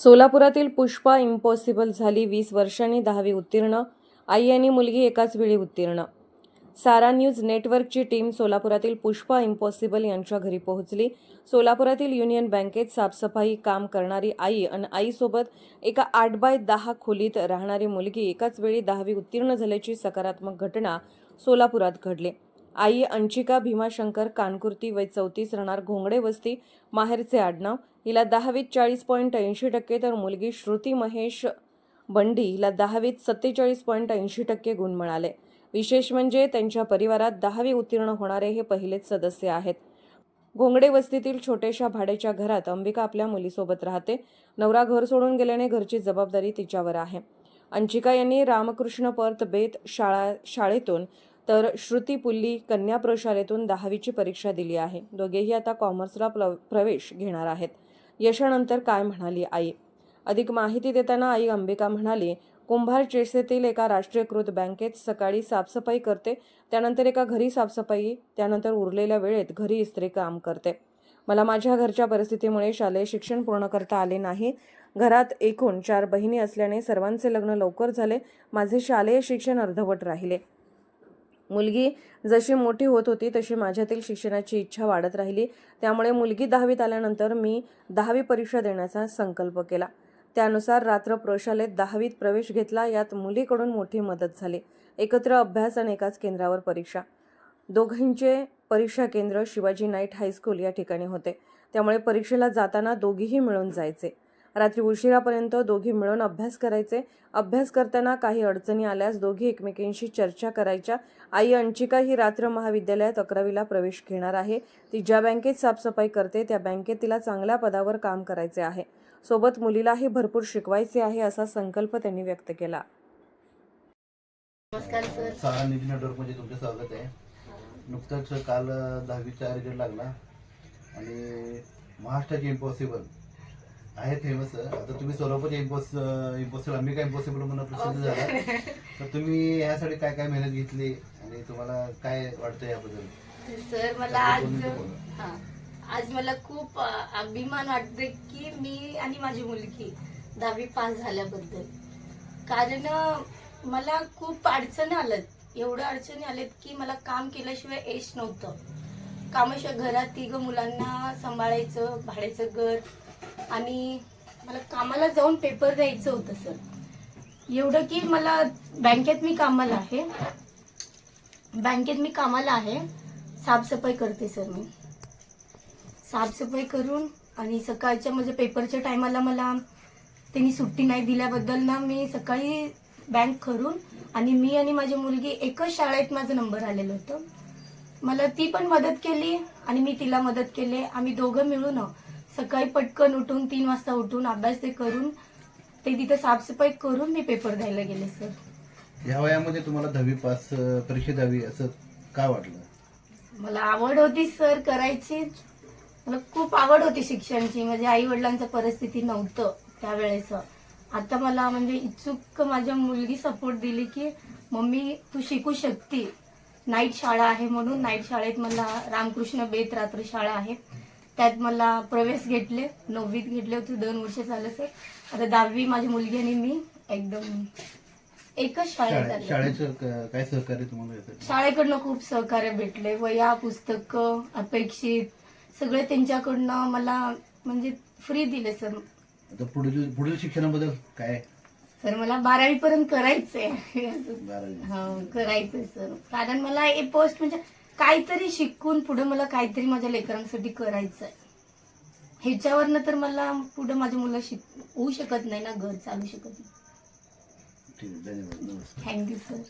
सोलापुरातील Pushpa impossible झाली वीस वर्षांनी दहावी उत्तीर्ण आई आणि मुलगी एकाच वेळी उत्तीर्ण. सारा न्यूज नेटवर्कची टीम सोलापुरातील पुष्पा इम्पॉसिबल यांच्या घरी पोहोचली. सोलापुरातील युनियन बँकेत साफसफाई काम करणारी आई आणि आईसोबत एका आठ बाय दहा खोलीत राहणारी मुलगी एकाच वेळी दहावी उत्तीर्ण झाल्याची सकारात्मक घटना सोलापुरात घडली. आई अंचिका भीमाशंकर कानकुर्ती वय चौतीस राहणार घोंगडे वस्ती माहेरचे आडनाव. हिला दहावीत चाळीस पॉईंट ऐंशी टक्के तर मुलगी श्रुती महेश बंडी हिला दहावीत सत्तेचाळीस पॉईंट ऐंशी टक्के गुण मिळाले. विशेष म्हणजे त्यांच्या परिवारात दहावी उत्तीर्ण होणारे हे पहिलेच सदस्य आहेत. घोंगडे वस्तीतील छोट्याशा भाड्याच्या घरात अंबिका आपल्या मुलीसोबत राहते. नवरा घर सोडून गेल्याने घरची जबाबदारी तिच्यावर आहे. अंशिका यांनी रामकृष्ण पर्त बेत शाळा शाळेतून तर श्रुती पुल्ली कन्या प्रशालेतून दहावीची परीक्षा दिली आहे. दोघेही आता कॉमर्सला प्र प्रवेश घेणार आहेत. यशानंतर काय म्हणाली आई? अधिक माहिती देताना आई अंबिका म्हणाली कुंभार चेसेतील एका राष्ट्रीयकृत बँकेत सकाळी साफसफाई करते त्यानंतर एका घरी साफसफाई त्यानंतर उरलेल्या वेळेत घरी इस्त्री काम करते. मला माझ्या घरच्या परिस्थितीमुळे शालेय शिक्षण पूर्ण करता आले नाही. घरात एकूण चार बहिणी असल्याने सर्वांचे लग्न लवकर झाले. माझे शालेय शिक्षण अर्धवट राहिले. मुलगी जशी मोठी होत होती तशी माझ्यातील शिक्षणाची इच्छा वाढत राहिली. त्यामुळे मुलगी दहावीत आल्यानंतर मी दहावी परीक्षा देण्याचा संकल्प केला. त्यानुसार रात्र प्रशालेत दहावीत प्रवेश घेतला. यात मुलीकडून मोठी मदत झाली. एकत्र अभ्यास आणि एकाच केंद्रावर परीक्षा. दोघींचे परीक्षा केंद्र शिवाजी नाईट हायस्कूल या ठिकाणी होते. त्यामुळे परीक्षेला जाताना दोघीही मिळून जायचे. रात्री उशिरापर्यंत दोघी मिळून अभ्यास करायचे. अभ्यास करताना काही अडचणी आल्यास दोघी एकमेकींशी चर्चा करायच्या. आई अंशिका ही रात्र महाविद्यालयात अकरावीला प्रवेश घेणार आहे. ती ज्या बँकेत साफसफाई करते त्या बँकेत तिला चांगल्या पदावर काम करायचे आहे. सोबत मुलीलाही भरपूर शिकवायचे आहे असा संकल्प त्यांनी व्यक्त केला. नमस्कार सर. सारा न्यूज नेटवर्कमध्ये तुमचे स्वागत आहे. नुकतंच काल दहावीचा रिझल्ट लागला. आणि महाराष्ट्राचे इम्पॉसिबल आहे फेमस आता तुम्ही इम्पॉस इम्पॉसिबल आम्ही काय इम्पॉसिबल म्हणून प्रसिद्ध झाला तर तुम्ही यासाठी काय काय मेहनत घेतली आणि तुम्हाला काय वाटतं याबद्दल? सर मला आज. हा. आज मला खूप अ, अभिमान वाटते की मी आणि माझी मुलगी दहावी पास झाल्याबद्दल. कारण अ, मला खूप अडचणी आल्यात. एवढ्या अडचणी आल्यात की मला काम केल्याशिवाय यश नव्हतं. कामाशिवाय घरात तिघं मुलांना सांभाळायचं भाड्याचं घर आणि मला कामाला जाऊन पेपर द्यायचं होतं सर एवढं की मला बँकेत मी कामाला आहे. बँकेत मी कामाला आहे. साफसफाई करते सर मी. साफसफाई करून आणि सकाळच्या म्हणजे पेपरच्या टायमाला मला त्यांनी सुट्टी नाही दिल्याबद्दल ना मी सकाळी बँक करून आणि मी आणि माझी मुलगी एकच शाळेत माझा नंबर आलेलं होतं. मला ती पण मदत केली आणि मी तिला मदत केली. आम्ही दोघं मिळून सकाळी पटकन उठून तीन वाजता उठून अभ्यास ते करून ते तिथं साफसफाई करून मी पेपर द्यायला गेले सर या वयामध्ये तुम्हाला दहावी पास परीक्षा द्यावी असं का वाटलं? मला आवड होती सर करायची. मला खूप आवड होती शिक्षणाची. म्हणजे आई वडिलांचं परिस्थिती नव्हतं त्यावेळेस. आता मला म्हणजे इच्छुक माझ्या मुलगी सपोर्ट दिली की मम्मी तू शिकू शकते. नाईट शाळा आहे म्हणून नाईट शाळेत मला रामकृष्ण बेत रात्र शाळा आहे. त्यात मला प्रवेश घेतले नववीत घेतले होते दोन वर्ष झालं सर आता दहावी माझी मुलगी आणि मी एकदम एकच शाळेत शाळे- आले. शाळेचं क- काय सहकार्य तुम्हाला येतं शाळेकडनं खूप सहकार्य भेटले. वया पुस्तकं अपेक्षित सगळे त्यांच्याकडनं मला म्हणजे फ्री दिले सर आता पुढील पुढील शिक्षणाबद्दल काय? सर मला बारावी पर्यंत करायचंय. बारावी. हो करायचंय सर कारण मला हे पोस्ट म्हणजे काहीतरी शिकून पुढे मला काहीतरी माझ्या लेकरांसाठी करायचंय. ह्याच्यावरनं तर मला पुढे माझ्या मुलं शिक होऊ शकत नाही ना घर चालू शकत नाही. आहे थँक्यू सर